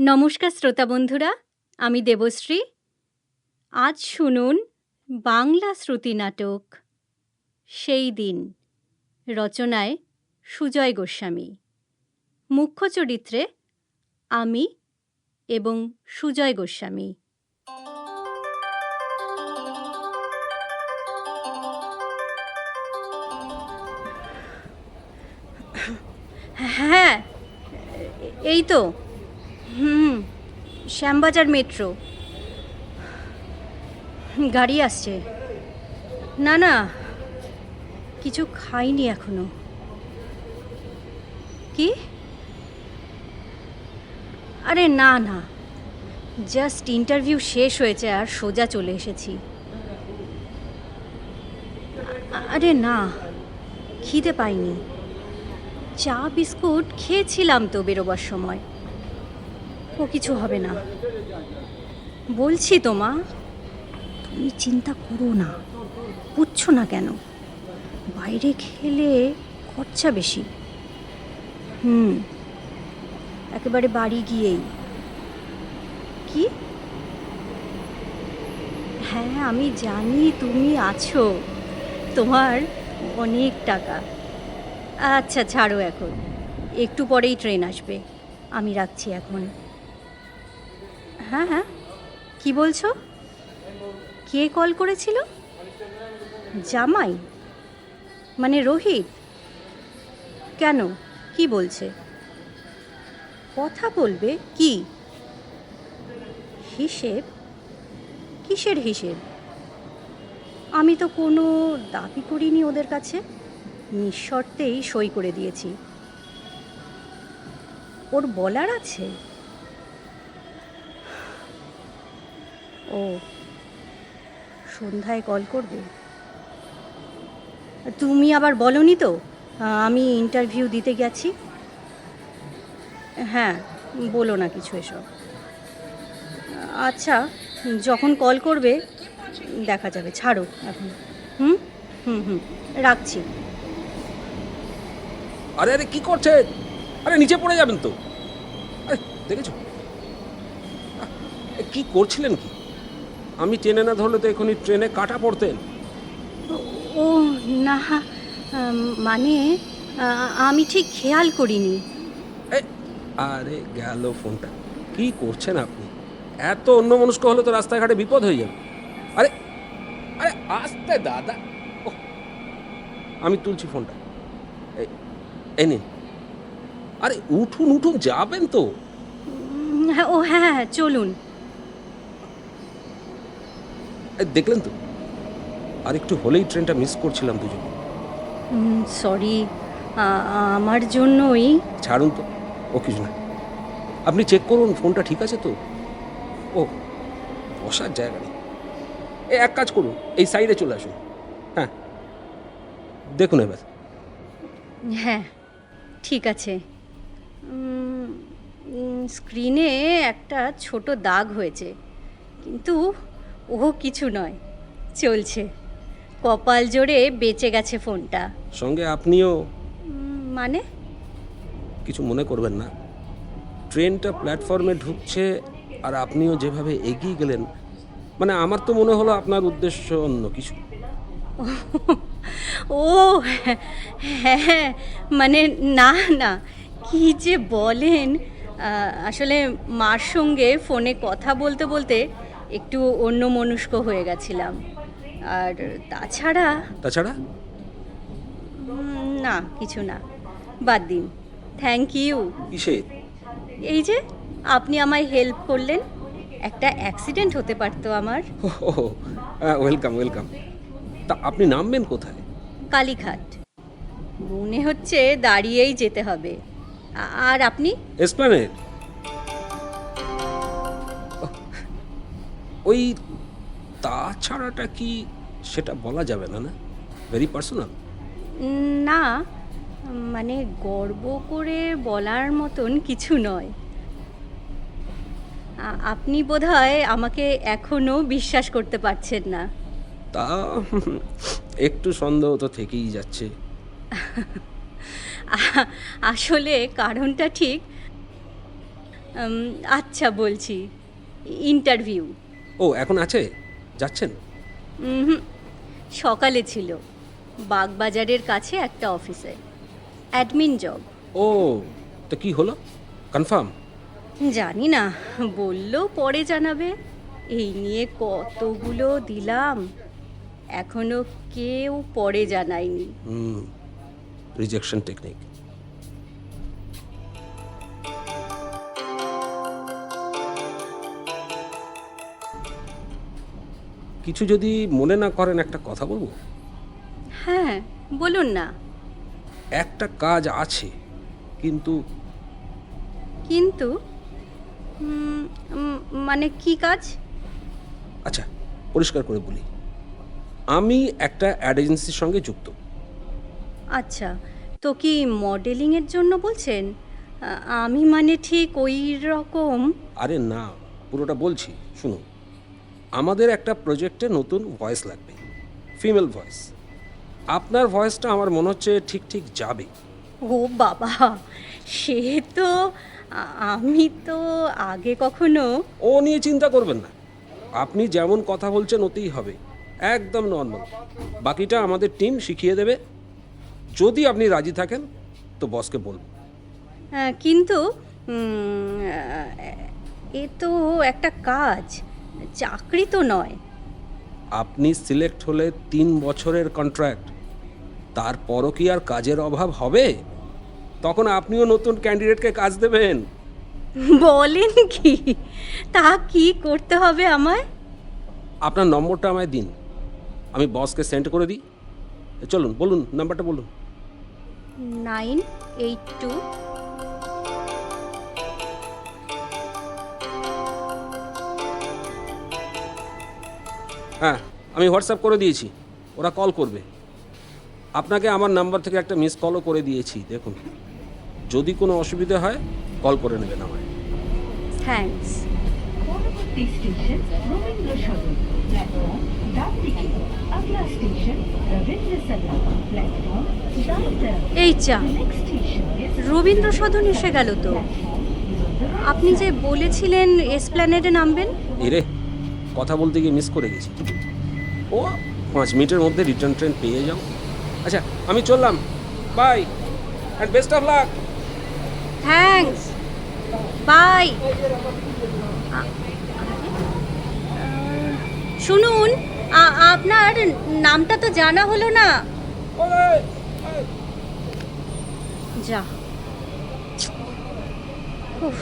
নমস্কার শ্রোতা বন্ধুরা, আমি দেবশ্রী। আজ শুনুন বাংলা শ্রুতি নাটক, সেই দিন, রচনায় সুজয় গোস্বামী। মুখ্য চরিত্রে আমি এবং সুজয় গোস্বামী। হ্যাঁ এই তো। শ্যামবাজার মেট্রো। গাড়ি আসছে। না না, কিছু খাইনি এখনও। কি? আরে না না জাস্ট ইন্টারভিউ শেষ হয়েছে আর সোজা চলে এসেছি। আরে না, খিদে পাইনি। চা, বিস্কুট খেয়েছিলাম তো বেরোবার সময়। ও কিছু হবে না। বলছি তো, মা, তুমি চিন্তা করো না, বুঝছ না কেন? বাইরে খেলে খরচা বেশি। হুম, একেবারে বাড়ি গিয়েই। কি? হ্যাঁ আমি জানি তুমি আছো। তোমার অনেক টাকা। আচ্ছা ছাড়ো এখন। একটু পরেই ট্রেন আসবে। আমি রাখছি এখন। হ্যাঁ হ্যাঁ। কি বলছো? কে কল করেছিল? জামাই? মানে রোহিত? কেন? কি বলছে? কথা বলবে? কি? হিসেব? কিসের হিসেব? আমি তো কোনো দাবি করিনি ওদের কাছে। নিঃশর্তেই সই করে দিয়েছি। ওর বলার আছে? ও, সন্ধ্যায় কল করবে? তুমি আবার বলনি তো আমি ইন্টারভিউ দিতে গেছি। হ্যাঁ বলো না কিছু এসব। আচ্ছা যখন কল করবে, দেখা যাবে, ছাড়ো এখন। হুম? হুম হুম, রাখছি। আরে আরে, কি করছেন আরে, নিচে পড়ে যাবেন তো। দেখেছ? কি করছিলেন কি? আমি টেনে না ধরলে তো এখনই ট্রেনে কাটা পড়তেন। ও না মানে আমি ঠিক খেয়াল করিনি। আরে গেল ফোনটা। কি করছেন আপনি? এত অন্য মনস্ক হলে তো রাস্তাঘাটে বিপদ হয়ে যাবে। আরে আরে আস্তে দাদা। আমি তুলছি ফোনটা। এই এই নিন। আরে উঠুন উঠুন যাবেন তো। হ্যাঁ, ও হ্যাঁ হ্যাঁ চলুন। দেখলেন তো? আর একটু হলেই ট্রেনটা মিস করছিলাম দুজন। সরি আমার জন্যই। ছাড়ুন তো। ও কিছু না। আপনি চেক করুন ফোনটা ঠিক আছে তো? ও বসার জায়গা নেই। এ এক কাজ করুন এই সাইডে চলে আসুন। হ্যাঁ। দেখুন এবার। হ্যাঁ ঠিক আছে। স্ক্রিনে একটা ছোট দাগ হয়েছে। কিন্তু ও কিছু নয় চলছে। কপাল জোরে বেঁচে গেছে ফোনটা। সঙ্গে আপনিও? মানে? কিছু মনে করবেন না। ট্রেনটা প্ল্যাটফর্মে ঢুকছে আর আপনিও যেভাবে এগিয়ে গেলেন মানে আমার তো মনে হলো আপনার উদ্দেশ্য অন্য কিছু। ও হ্যাঁ মানে না না। কি যে বলেন। আসলে মার সঙ্গে ফোনে কথা বলতে বলতে একটু অন্য মনস্ক হয়ে গেছিলাম। আর তাছাড়া তাছাড়া? না কিছু না। বাদ দিন। থ্যাংক ইউ কিসে? এই যে আপনি আমায় হেল্প করলেন। একটা অ্যাক্সিডেন্ট হতে পারতো আমার। ওয়েলকাম ওয়েলকাম তা আপনি নামবেন কোথায়? কালীঘাট। মনে হচ্ছে দাঁড়িয়েই যেতে হবে। আর আপনি? এসপ্ল্যানেড ওই তাছাড়াটা কি সেটা বলা যাবে না না? ভেরি পার্সোনাল না মানে গর্ব করে বলার মতন কিছু নয়। আ- আপনি বোধহয় আমাকে এখনও বিশ্বাস করতে পারছেন না। তা একটু সন্দেহ তো থেকেই যাচ্ছে। আ- আসলে কারণটা ঠিক। উম, আচ্ছা বলছি ইন্টারভিউ। ও এখন আছে? যাচ্ছেন? হুম সকালে ছিল। বাগবাজারের কাছে একটা অফিসে। Admin job. ও তো কি হলো? কনফার্ম? জানি না। বলল পরে জানাবে। এই নিয়ে কতগুলো দিলাম। এখনও কেউ পরে জানায়নি। হুম রিজেকশন টেকনিক কিছু যদি মনে না করেন একটা কথা বলব? হ্যাঁ বলুন না। একটা কাজ আছে কিন্তু কিন্তু? মানে কি কাজ? আচ্ছা পরিষ্কার করে বলি। আমি একটা অ্যাড এজেন্সির সঙ্গে যুক্ত। আচ্ছা তো কি মডেলিংয়ের জন্য বলছেন? আমি মানে ঠিক ওই রকম? আরে না পুরোটা বলছি শুনুন। আমাদের একটা প্রজেক্টে নতুন ভয়েস লাগবে ফিমেল ভয়েস আপনার ভয়েসটা আমার মনে হচ্ছে ঠিক ঠিক যাবে। ও বাবা সে তো আমি তো আগে কখনো ও নিয়ে চিন্তা করবেন না। আপনি যেমন কথা বলছেন ওতেই হবে একদম নর্মাল বাকিটা আমাদের টিম শিখিয়ে দেবে। যদি আপনি রাজি থাকেন তো বসকে বলব কিন্তু এ তো একটা কাজ। চাকরি তো নয়। আপনি সিলেক্ট হলে তিন বছরের কন্ট্রাক্ট তারপরও কি আর কাজের অভাব হবে? তখন আপনিও নতুন ক্যান্ডিডেটকে কাজ দেবেন। বলেন কি? তা কি করতে হবে আমায়? আপনার নম্বরটা আমায় দিন। আমি বসকে সেন্ড করে দিই। চলুন বলুন নাম্বারটা বলুন। নাইন এইট টু হ্যাঁ আমি হোয়াটসঅ্যাপ করে দিয়েছি। ওরা কল করবে। আপনাকে আমার নাম্বার থেকে একটা মিস কলও করে দিয়েছি দেখুন। যদি কোনো অসুবিধা হয় কল করে নেবেন আমায়। থ্যাংকস এই চা রবীন্দ্র সদন এসে গেল তো। আপনি যে বলেছিলেন এসপ্ল্যানেডে নামবেন? এরে কথা বলতে গিয়ে মিস করে গেছি। ও পাঁচ মিনিটের মধ্যে রিটার্ন ট্রেন পেয়ে যাও। আচ্ছা আমি চললাম। Bye and best of luck thanks bye শুনুন আপনার নামটা তো জানা হলো না। যা। উফ,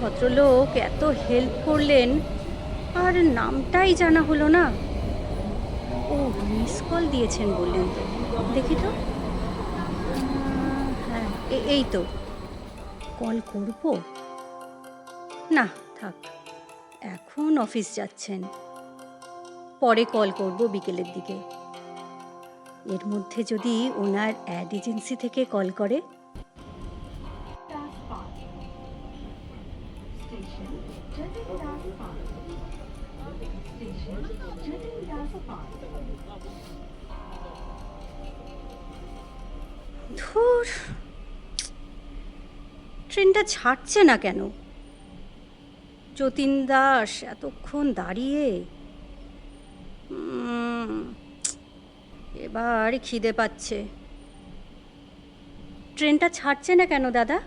ভদ্রলোক এত হেল্প করলেন। আর নামটাই জানা হলো না। ও মিস কল দিয়েছেন বললেন দেখি তো। হ্যাঁ এই তো। কল করব? না, থাক। এখন অফিস যাচ্ছেন। পরে কল করব বিকেলের দিকে। এর মধ্যে যদি ওনার অ্যাড এজেন্সি থেকে কল করে ধুর। ট্রেনটা ছাড়ছে না কেন? যতীন দাস এতক্ষণ দাঁড়িয়ে। এবার খিদে পাচ্ছে। ট্রেনটা ছাড়ছে না কেন, দাদা?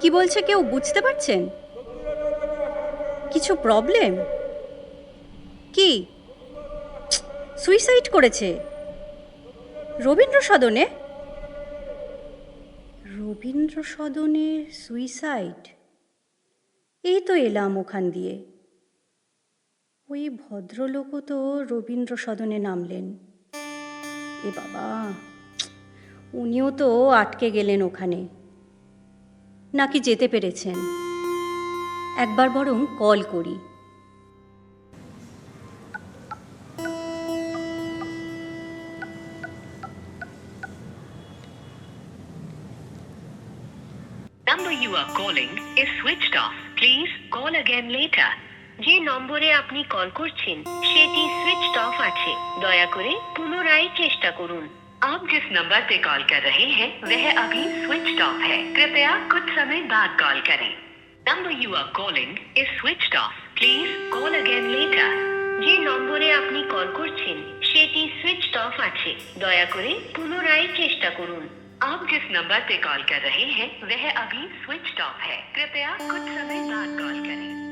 কি বলছে কেউ বুঝতে পারছেন? কিছু প্রবলেম কি? সুইসাইড করেছে। রবীন্দ্র সদনে রবীন্দ্র সদনে সুইসাইড এই তো এলাম ওখান দিয়ে। ওই ভদ্রলোকও তো রবীন্দ্র সদনে নামলেন। এ বাবা, উনিও তো আটকে গেলেন ওখানে। নাকি যেতে পেরেছেন? একবার বরং কল করি. যে নম্বরে আপনি কল করছেন, সেটি সুইচ অফ আছে। দয়া করে পুনরায় চেষ্টা করুন। आप जिस नंबर पे कॉल कर रहे हैं वह अभी स्विच ऑफ है कृपया कुछ समय बाद कॉल करें number you are calling is switch off please call again later যে নম্বরে আপনি কল করছেন সেটি সুইচ অফ আছে দয়া করে পুনরায় চেষ্টা করুন आप जिस नंबर पे कॉल कर रहे हैं वह अभी स्विच ऑफ है कृपया कुछ समय बाद कॉल करें